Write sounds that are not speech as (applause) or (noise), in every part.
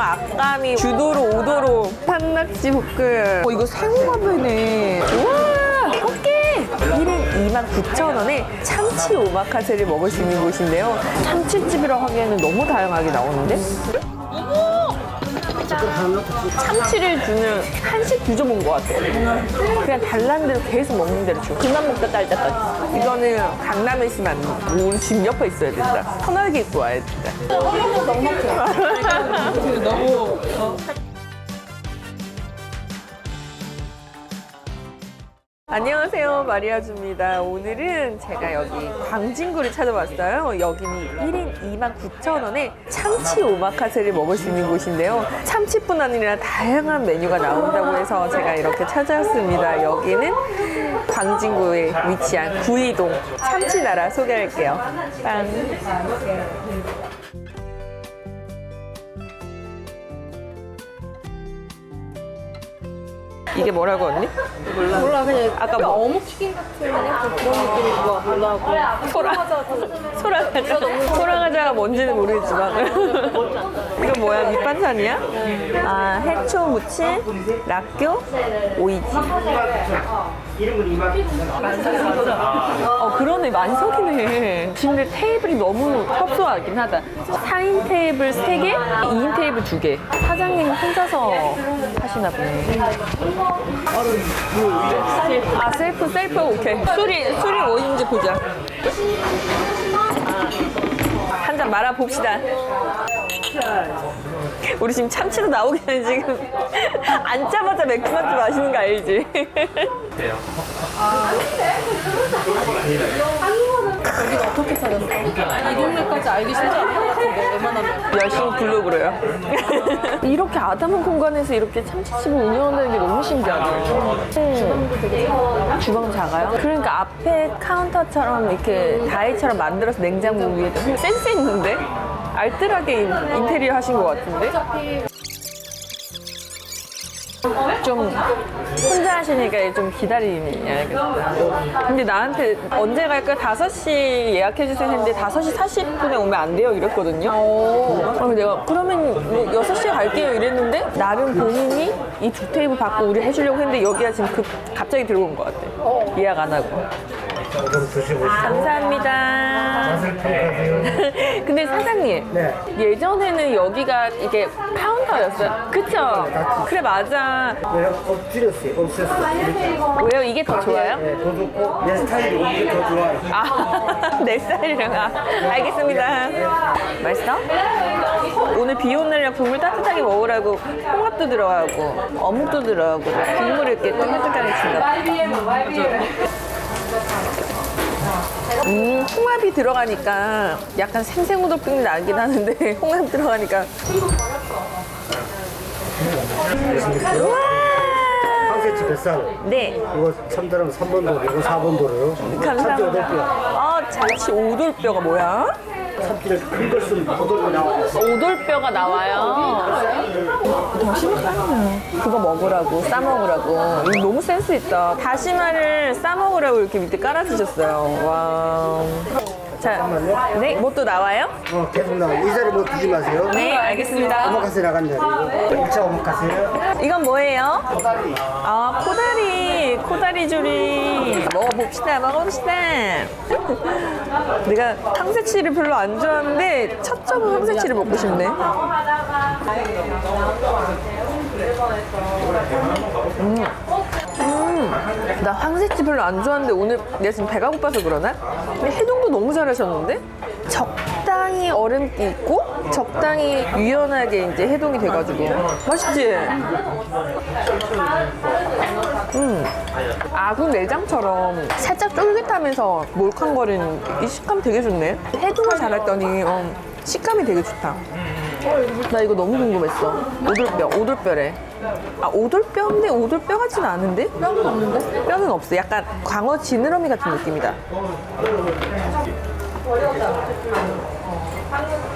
악감이 주도로 오도로 산낙지 볶음. 어, 이거 생화배네. 우와, 꽃게! 1인 29,000원에 참치 오마카세를 먹을 수 있는 곳인데요. 참치집이라고 하기에는 너무 다양하게 나오는데? 참치를 주는 한식 구조본 것 같아. 그냥 달라는 대로 계속 먹는 대로 줘. 그만 먹다 딸 때까지. 이거는 강남에 있으면 안 돼. 우리 집 옆에 있어야 된다. 편하게 입고 와야 된다. (laughs) 너무. 안녕하세요 마리아주입니다. 오늘은 제가 여기 광진구를 찾아왔어요. 여기는 1인 29,000원에 참치 오마카세를 먹을 수 있는 곳인데요. 참치뿐 아니라 다양한 메뉴가 나온다고 해서 제가 이렇게 찾아왔습니다. 여기는 광진구에 위치한 구이동 참치나라 소개할게요. 빵 이게 뭐라고 언니? 몰라 그냥 아까 뭐? 어묵 튀김 같은 약간 그런 느낌인 것 같기도 하고. 소라 소라 과자. 소라 과자가 뭔지는 모르겠지만. 이건 뭐야? 밑반찬이야? 아 해초 무침 락교 오이지 어 그러네. 만석이네. 근데 테이블이 너무 협소하긴 하다. 4인 테이블 3개? 2인 테이블 2개. 사장님 혼자서 하시나 보네. 아 셀프 셀프 오케이. 술이 술이 뭐인지 보자 말아 봅시다 우리 지금 참치도 나오기 전에 지금 앉자마자 맥주 한잔 마시는 거 알지? 여기가 어떻게 찾았어? 이 동네까지 알기 쉽지 않을 것 같은데 웬만하면 열심히 블로그로요. (laughs) 이렇게 아담한 공간에서 이렇게 참치집을 운영한다는 게 너무 신기하네. 음. 주방 작아요? 그러니까 앞에 카운터처럼 이렇게 다이처럼 만들어서 냉장고 위에 센스 있는데? 알뜰하게 인- 인테리어 하신 것 같은데? 좀 혼자 하시니까 좀 기다리야겠다. 근데 나한테 언제 갈까? 5시 예약해 주세요 했는데 5시 40분에 오면 안 돼요 이랬거든요. 어, 내가 그러면 뭐 6시에 갈게요 이랬는데 나름 본인이 이 두 테이블 받고 우리 해주려고 했는데 여기가 지금 급 갑자기 들어온 것 같아. 예약 안 하고. 좀 드셔보시죠. 감사합니다. 맛을 평가하세요. (laughs) 근데 사장님 네. 예전에는 여기가 이게 카운터였어요. 그쵸? 그래 맞아. 네, 엎드렸어요. 없앴어요. 왜요? 이게 더 좋아요? 네, 더 좋고 내 스타일이 이게 더 좋아요. 아, (laughs) 내 스타일이랑. 아, 알겠습니다. 맛있어? 오늘 비 오는 날이라 국물 따뜻하게 먹으라고 홍합도 들어가고 어묵도 들어가고 국물 이렇게 뜨끈뜨끈하게 준다. 음, 홍합이 들어가니까 약간 생생우도병이 나긴 하는데 (laughs) 홍합 들어가니까! 황새치 뱃살. 네, 이거 참다름 3번 돌, 이거 4번 돌이요. 감사합니다. 참치 8개. 아, 참치 오돌뼈가 뭐야? 참치를 큰걸 쓰면 고돌이 나와요. 오돌뼈가 나와요. 더 심각하네. 그거 먹으라고, 싸 먹으라고. 이거 너무 센스 있다. 다시마를 싸 먹으라고 이렇게 밑에 깔아주셨어요. 와. 자, 네, 뭐또 나와요? 어, 계속 나와요. 이 자리 뭐 두지 마세요. 네, 알겠습니다. 오마카세 나간 자리. 1차 오마카세. 이건 뭐예요? 코다리. 아, 코다리, 코다리 조리. 먹어봅시다, 먹어봅시다. 내가 황새치를 별로 안 좋아하는데 첫 점은 황새치를 먹고 싶네. 음, 나 황새치 별로 안 좋아하는데 오늘 내가 지금 배가 고파서 그러나? 근데 해동도 너무 잘하셨는데? 적당히 얼음기 있고 적당히 유연하게 이제 해동이 돼가지고 맛있지? 음, 아구 내장처럼 살짝 쫄깃하면서 몰캉거리는 이 식감 되게 좋네. 해동을 잘했더니 어, 식감이 되게 좋다. 나 이거 너무 궁금했어. 오돌뼈, 오돌뼈래. 아, 오돌뼈인데 오돌뼈 같진 않은데? 뼈는 없는데? 뼈는 없어. 약간 광어 지느러미 같은 느낌이다.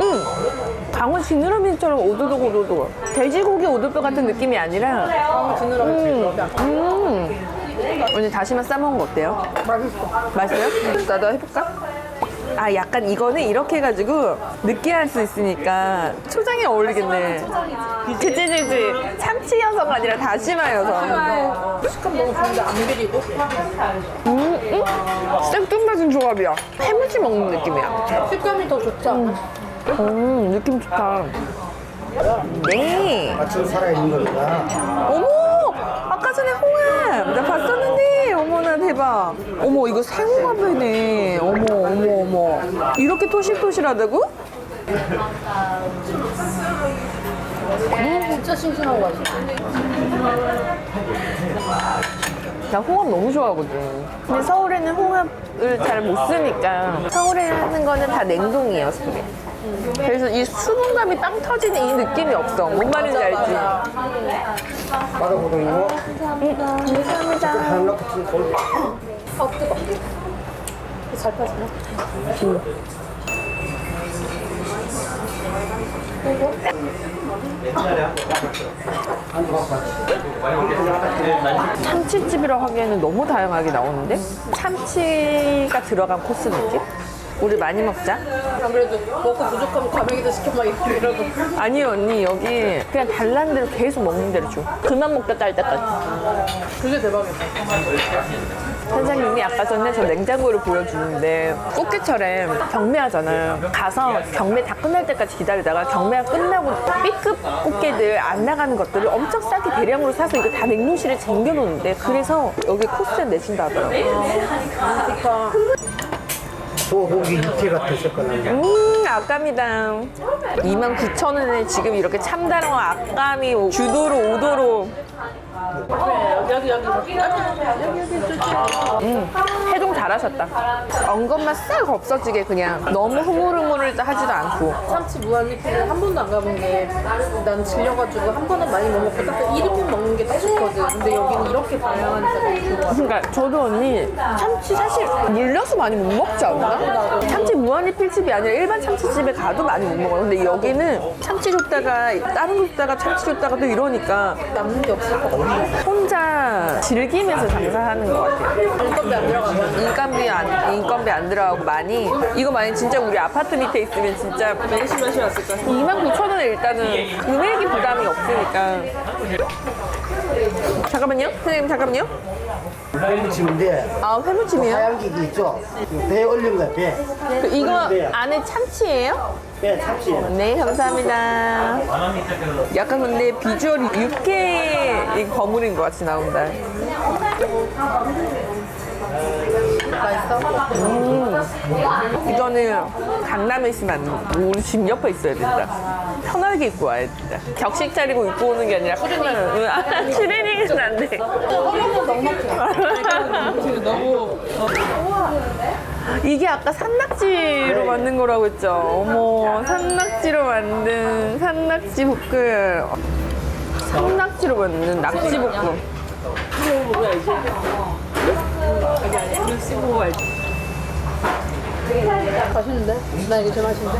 응. 광어 지느러미처럼 오도독 오도독. 돼지고기 오돌뼈 같은 느낌이 아니라. 광어 지느러미. 음. 음. 오늘 다시마 싸먹은 거 어때요? 맛있어. 맛있어요? 나도 해볼까? 아 약간 이거는 이렇게 해가지고 느끼할 수 있으니까 초장에 어울리겠네. 그치 그치 참치 여서가 아니라 다시마 여서. 식감 너무 좋은데 안 비리고. 음, 음. 생뚱맞은 조합이야. 해무침 먹는 느낌이야. 식감이 더 좋지 않아? 음 느낌 좋다. 네. 맞춤 살아있는 겁니다. 어머! 아까 전에 홍합! 나! 어머나, 대박. 어머, 이거 생홍합이네. 어머, 어머, 어머. 이렇게 토실토실하다고? 음, 진짜 싱싱하고 맛있어. 나 홍합 너무 좋아하거든. 근데 서울에는 홍합을 잘 못 쓰니까 서울에 하는 거는 다 냉동이었어. 그래서 이 수분감이 빵 터지는 이 느낌이 없어. 뭔 말인지 알지? 바다고등어 감사합니다. 하나 넣고 좀 골. 아, 뜨거. 잘 빠지네. 참치집이라고 하기에는 너무 다양하게 나오는데? 참치가 들어간 코스 느낌? 우리 많이 먹자. 아무래도 먹고 부족하면 과메기도 시켜 막 이렇게 이러고. 아니 언니 여기 그냥 달라는 대로 계속 먹는 대로 줘. 그만 먹겠다 할 때까지. 그게 대박이다. 선생님이 아까 전에 저 냉장고를 보여주는데 꽃게철에 경매하잖아요. 가서 경매 다 끝날 때까지 기다리다가 경매가 끝나고 B급 꽃게들 안 나가는 것들을 엄청 싸게 대량으로 사서 이거 다 냉동실에 쟁겨놓는데 그래서 여기 코스에 내신다 하더라고요. 좋다. 소고기 육회 같은 색깔나는 음 아깝니다. 29,000원에 지금 이렇게 참다랑 아까미 주도로 오도로 여기, 여기, 여기. 여기. 음, 해동 잘하셨다 엉것만 싹 없어지게 그냥 너무 흐물흐물을 하지도 않고 참치 무한리필을 한 번도 안 가본 게 난 질려가지고 한 번은 많이 못 먹고 딱 1인분 먹는 게 딱 좋거든. 근데 여기는 이렇게 다양하니까 너무 같아. 그러니까 저도 언니 참치 사실 물려서 많이 못 먹지 않나? 참치 무한리필집이 아니라 일반 참치집에 가도 많이 못 먹어요 근데 여기는 참치 줬다가 다른 거 줬다가 참치 줬다가 또 이러니까 남는 게 없을 것 같아. 혼자 즐기면서 장사하는 것 같아요 인건비 안 들어가면. 인건비 안, 인건비 안 들어가고 많이 이거 만약 진짜 우리 아파트 밑에 있으면 진짜 몇시 몇시 왔을까? 2만 9천 원에 일단은 금액이 부담이 없으니까 잠깐만요 선생님 잠깐만요 해무침인데 아 회무침이요? 하얀 게 있죠? 배에 올린 거야 배. 그 이거 안에 참치예요? 배 참치예요. 네 감사합니다 약간 근데 비주얼이 육회 이 버무린 것 같이 나온다 맛있어? 이거는 강남에 있으면 안 돼. 우리 집 옆에 있어야 된다. 편하게 입고 와야 된다. 격식 차리고 입고 오는 게 아니라. 응, 아, 트레이닝은 안 돼. 너무. 이게 아까 산낙지로 만든 거라고 했죠. 어머, 산낙지로 만든 산낙지 볶음. 산낙지로 만든 낙지 볶음. 맛있는데? 나 이게 제일 맛있는데?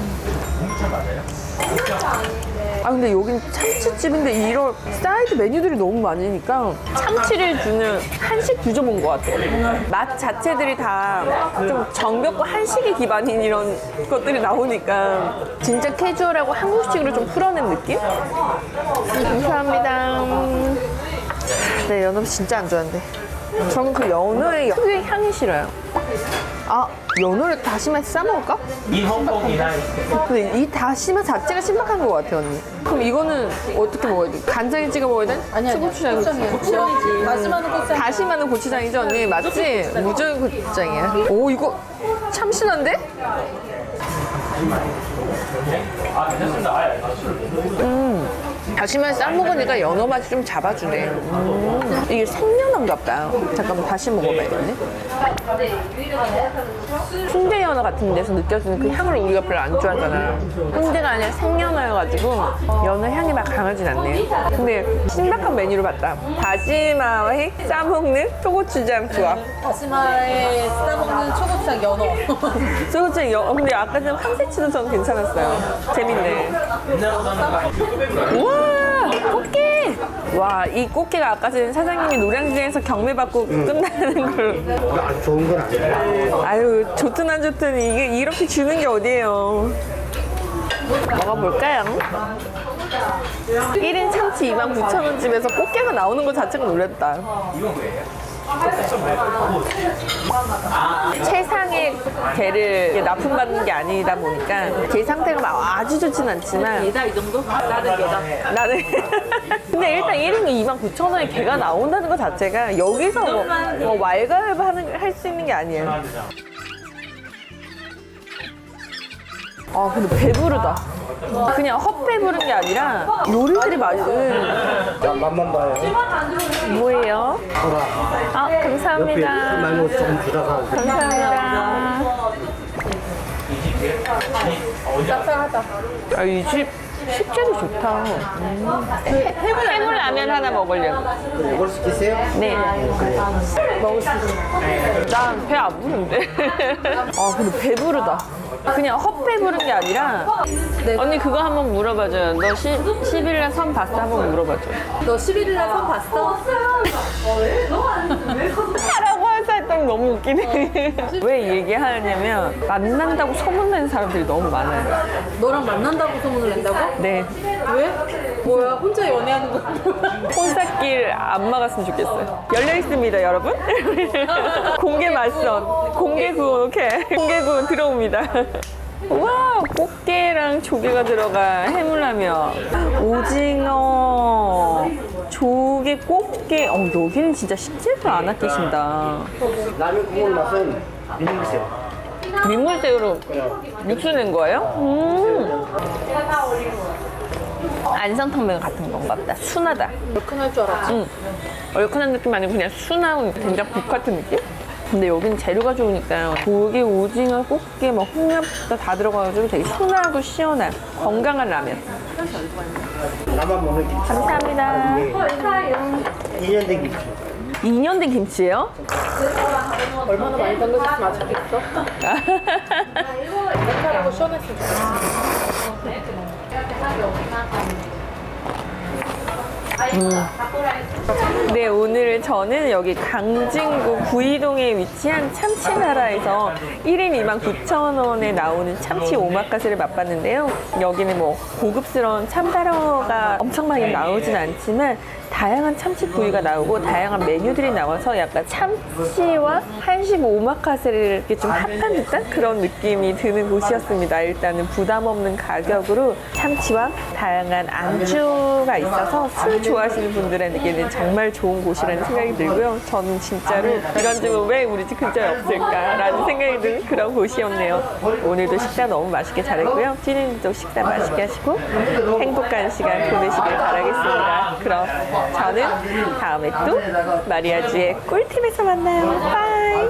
아 근데 여긴 참치집인데 이런 사이드 메뉴들이 너무 많으니까 참치를 주는 한식 주저본 것 같아요. 맛 자체들이 다 좀 정겹고 한식이 기반인 이런 것들이 나오니까 진짜 캐주얼하고 한국식으로 좀 풀어낸 느낌? 감사합니다. 네 연어 진짜 안 좋아하는 데. 저는 그 연어의 특유의 향이 싫어요. 아 연어를 다시마에 싸먹을까? 근데 이 다시마 자체가 신박한 것 같아 언니. 그럼 이거는 어떻게 먹어야 돼? 간장에 찍어 먹어야 돼? 아니야. 고추장 고추장이야. 고추장이지. 다시마는 고추장. 다시마는 고추장이죠 언니 맞지? 무조건 고추장이야. 오 이거 참 신한데? 음. 다시마에 싸 먹으니까 연어 맛이 좀 잡아주네. 음. 이게 생연어인갑다. 잠깐만 다시 먹어봐야겠네. 순대 연어 같은 데서 느껴지는 그 향을 우리가 별로 안 좋아하잖아. 순대가 아니라 생연어여가지고 연어 향이 막 강하진 않네요. 근데 신박한 메뉴를 봤다. 다시마에 싸먹는 초고추장 조합. 다시마에 싸먹는 초고추장 연어. (laughs) 초고추장 연 근데 아까 전 황새치도 저는 괜찮았어요. 재밌네. 우와! 꽃게! 와, 이 꽃게가 아까 전에 사장님이 노량진에서 경매 받고 끝나는 걸로. 아주 좋은 건 아니에요. 아유, 좋든 안 좋든 이게 이렇게 주는 게 어디예요. 먹어볼까요? 1인 참치 29,000원 집에서 꽃게가 나오는 것 자체가 놀랬다. 최상의 이렇게 납품받는 게 아니다 보니까 게 상태가 막 아주 좋진 않지만 얘다 이 정도? 나는 얘다. (laughs) 나는 근데 일단 1인에 29,000원에 게가 나온다는 것 자체가 여기서 뭐, 뭐 왈가왈부하는 할수 있는 게 아니에요. 아 근데 배부르다. 그냥 헛배 부른 게 아니라 요리들이 많은 자, 맛만 봐요. 뭐예요? 보라. 아 옆에 감사합니다. 말고 조금 주다가 감사합니다. 짭짤하다. 아, 이 집 식재도 좋다. 음. 해물, 라면 하나 먹으려고. 이걸 시키세요? 네. 먹을 수 있어. 난배 안 부른데. 아, 근데 배부르다. 그냥 헛배 부른 게 아니라. 네. 언니 그거 한번 물어봐줘요. 너 시, 11일 선 봤어? 한번 물어봐줘. 너 11일 날 선 봤어? 하라고 해서 했더니 너무 웃기네. (laughs) 왜 얘기하냐면, 만난다고 소문내는 사람들이 너무 많아요. 너랑 만난다고 소문을 낸다고? 네. 왜? 뭐야? 혼자 연애하는 거 혼사길 안 막았으면 좋겠어요. 열려 있습니다, 여러분. (laughs) 공개 말선, 공개 구원, 오케이. 공개 구원 들어옵니다. 와, 꽃게랑 조개가 들어가 해물라면, 오징어, 조개, 꽃게. 어, 여기는 진짜 식재를 안 아끼신다. 라면 국물 맛은 민물새우. 민물새우로 육수 낸 거예요? 음. 안성탕면 같은 건가 보다. 순하다. 얼큰할 줄 알았지. 응. 얼큰한 느낌 아니고 그냥 순한 된장국 같은 느낌? 근데 여기는 재료가 좋으니까 조개, 오징어, 꽃게, 뭐 홍합 다 들어가가지고 되게 순하고 시원한 건강한 라면. 나만 먹는 김치. 감사합니다. 이게 2년 된 김치. 2년 된 김치예요? 얼마나 많이 담그셨으면 아쉽겠어? 색깔하고 시원했을 때. 네, 오늘 저는 여기 강진구 구이동에 위치한 참치나라에서 1인 2만 9천 원에 나오는 참치 오마카세를 맛봤는데요. 여기는 뭐 고급스러운 참다라가 엄청 많이 나오진 않지만 다양한 참치 부위가 나오고 다양한 메뉴들이 나와서 약간 참치와 한식 오마카세를 이렇게 좀 합한 듯한 그런 느낌이 드는 곳이었습니다. 일단은 부담 없는 가격으로 참치와 다양한 안주가 있어서 술 좋아하시는 분들에게는 정말 좋은 곳이라는 생각이 들고요. 저는 진짜로 이런 집은 왜 우리 집 근처에 없을까라는 생각이 드는 그런 곳이었네요. 오늘도 식사 너무 맛있게 잘했고요. 찌는도 식사 맛있게 하시고 행복한 시간 보내시길 바라겠습니다. 그럼 저는 다음에 또 마리아주의 꿀팁에서 만나요. 바이.